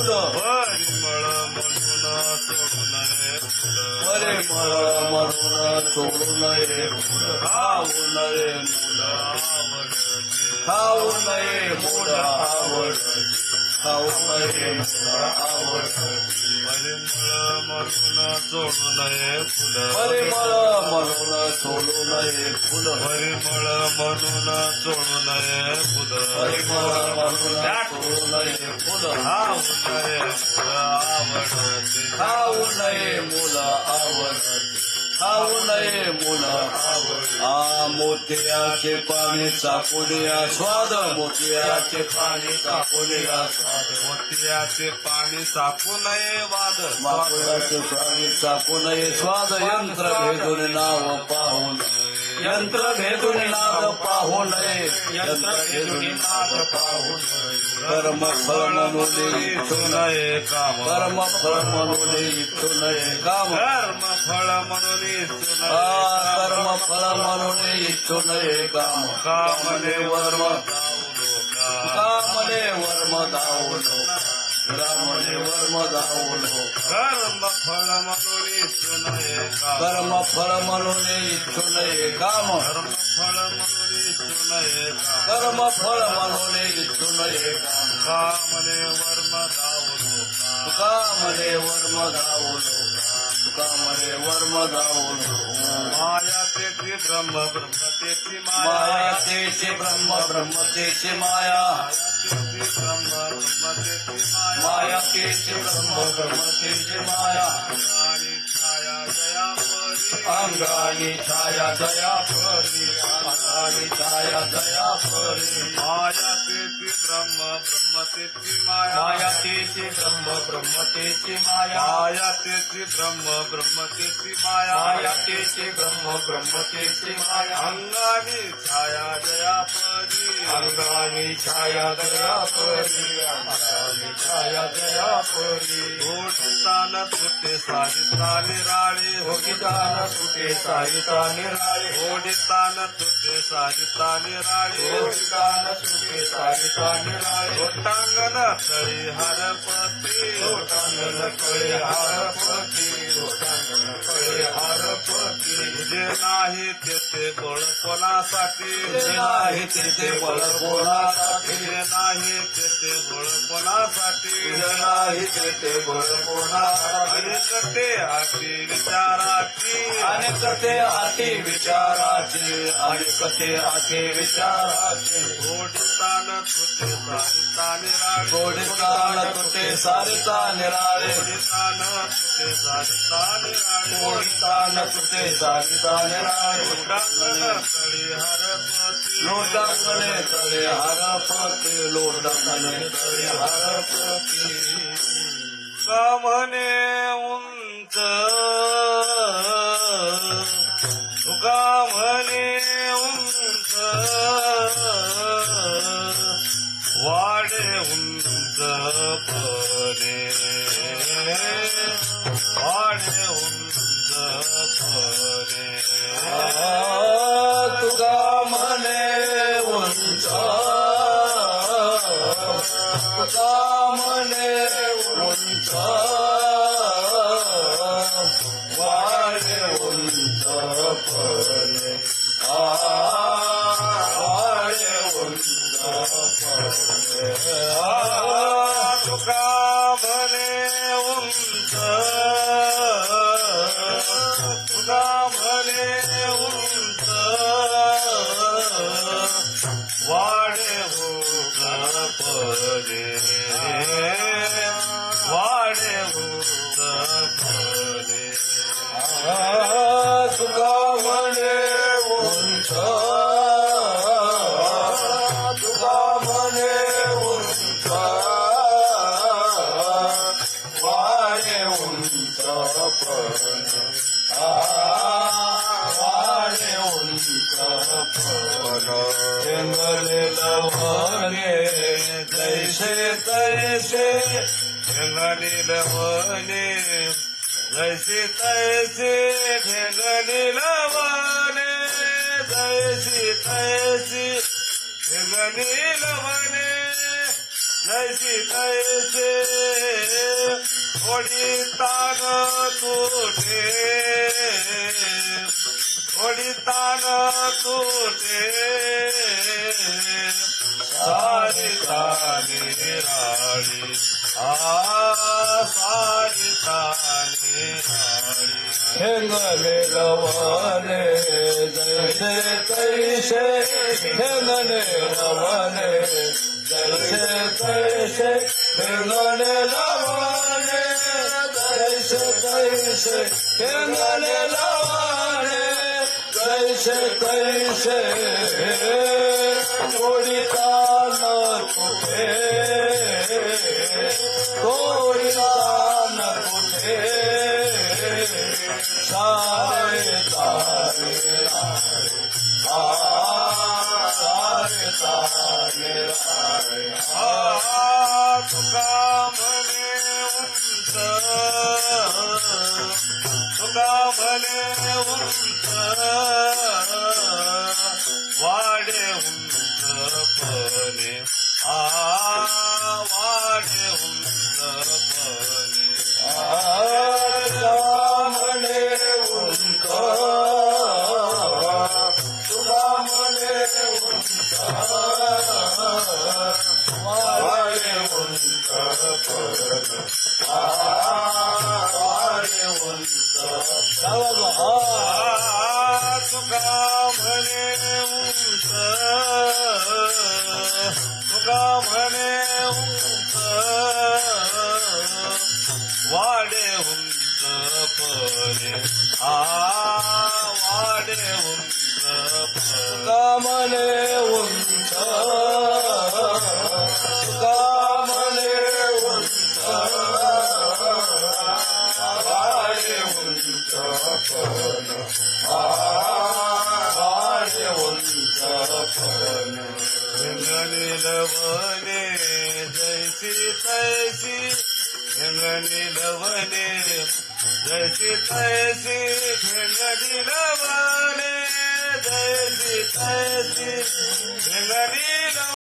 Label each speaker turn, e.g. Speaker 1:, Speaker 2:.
Speaker 1: फुलं
Speaker 2: परिमळ म्हणून सोडू नये फुलं
Speaker 1: परिमळ म्हणून सोडू नये फुलं खाऊ नये मुलं
Speaker 2: आवडते
Speaker 1: खाऊ नये मुलं आवडते खाऊ नये मुलं आवडते
Speaker 2: परिमळ म्हणून सोडू नये फुलं
Speaker 1: परिमळ म्हणून सोडू नये फुलं
Speaker 2: परिमळ म्हणून सोडू नये फुलं
Speaker 1: परिमळ म्हणून सोडू नये फुलं
Speaker 2: खाऊ नये फुलं आवडते
Speaker 1: खाऊ नये मुलं आवडते खाऊ नये मुलं. आ मोत्याचे पाणी चाकुलिया स्वाद मोतियाचे पाणी चाकुलिया स्वाद
Speaker 2: मोतियाचे पाणी सापू नये वाद.
Speaker 1: माकुळाचे पाणी चाकू नये स्वाद. यंत्र भेदून नाव पाहू यंत्र भेदून नाद पाहू नये. यंत्र भेदून नाद पाहू नये. कर्म फळ म्हणून इच्छू नये
Speaker 2: काम.
Speaker 1: कर्म फळ म्हणून इच्छू नये काम.
Speaker 2: कर्म फळ म्हणून इच्छू नये
Speaker 1: कर्म फळ म्हणून इच्छू नये काम. कामने वर्म कामने वर्म धावू लोक रामने वर्म धावू लोक
Speaker 2: कर्म फळ म्हणून इच्छू नये काम
Speaker 1: कर्म फळ म्हणून इच्छू नये काम
Speaker 2: कर्म फळ म्हणून इच्छू नये काम
Speaker 1: कर्म फळ
Speaker 2: कामने वर्म
Speaker 1: धावू
Speaker 2: माया. तेची ब्रह्म ब्रह्म तेची
Speaker 1: माया.
Speaker 2: माया
Speaker 1: तेचे ब्रह्म ब्रह्म तेचे माया.
Speaker 2: माया
Speaker 1: तेचे ब्रह्म ब्रह्म तेचे माया
Speaker 2: आणि छाया जया परी.
Speaker 1: छाया दया दया फरी
Speaker 2: माया तेची ब्रह्म ब्रह्म तेची माया.
Speaker 1: माया तेचे ब्रह्म ब्रह्म तेचे माया.
Speaker 2: माया तेची ब्रह्म ब्रह्म तेची माया.
Speaker 1: माया तेचे ब्रह्म ब्रह्म तेचे माया.
Speaker 2: अंगानी छाया जया परी.
Speaker 1: अंगानी छाया दया परी. अंगानी छाया दया परी.
Speaker 2: ओढताना सुटे सारिता निराळे
Speaker 1: भोगिदान सुटे सारिता निराळे
Speaker 2: ओढताना सुटे सारिता निराळे
Speaker 1: भोगिदान सुटे सारिता निराळे
Speaker 2: ओटांगण तळी हरपती
Speaker 1: लोटांगण कळे हारपती लोटांगण कळे हारपती
Speaker 2: तुझे नाही तेथे गोळ कोणासाठी?
Speaker 1: नाही तेथे बळ कोणासाठी?
Speaker 2: तुझे नाही तेथे गोळ कोणासाठी?
Speaker 1: तुझे नाही तेथे बळ कोणासाठी?
Speaker 2: कटे आती विचाराची.
Speaker 1: आणि कथे आती विचाराचे आणि कथे आते विचाराचे.
Speaker 2: ओढताना तुझे सारिता निराळे
Speaker 1: गोडितान तुटे सारिता निराळे
Speaker 2: ओढताना तुझे सारिता निराळे
Speaker 1: गोडितान तुटे सारिता निराळे
Speaker 2: ओटांगण तळी हरपती.
Speaker 1: लोटांगणे तळे हरपते लोटांगणे तळे हरपते.
Speaker 2: उंच उंच पणे वाडे उंच पणे
Speaker 1: तुका म्हणे उंच तुका म्हणे उंच वाढे उंच पणे वाढे उंच
Speaker 2: पदे वाडे उंच
Speaker 1: उंच तुका उंच वाढे उंच पण. वाढे उंच पण. लवणे जैसे तैसे
Speaker 2: ठेंगणी वने जैसे तैसे ठेंगणी वने जैसे तैसी ठेंगणी वने जैसे तैसे थोडी तान तुठे थोडी तान तुठे सारी ताने राळी आ सारी ताने राळी
Speaker 1: हेंगणे रवाने जैसे तैसे हेंगणे रवाने जैसे तैसे हेंगणे रवाने जैसे तैसे हेंगणे रवाने जैसे सारे तारे आ सारे तारे
Speaker 2: आ उंच पणे. आ वाडे उंच. वाडे उंच पणे. आ वाडे उंच पणे.
Speaker 1: कामने उंच उंच पण
Speaker 2: लवणे जैसी तैसी ढंगणी लवणे जैसी तैसी ढंगणी लवणे जैसी तैसी ढंगणी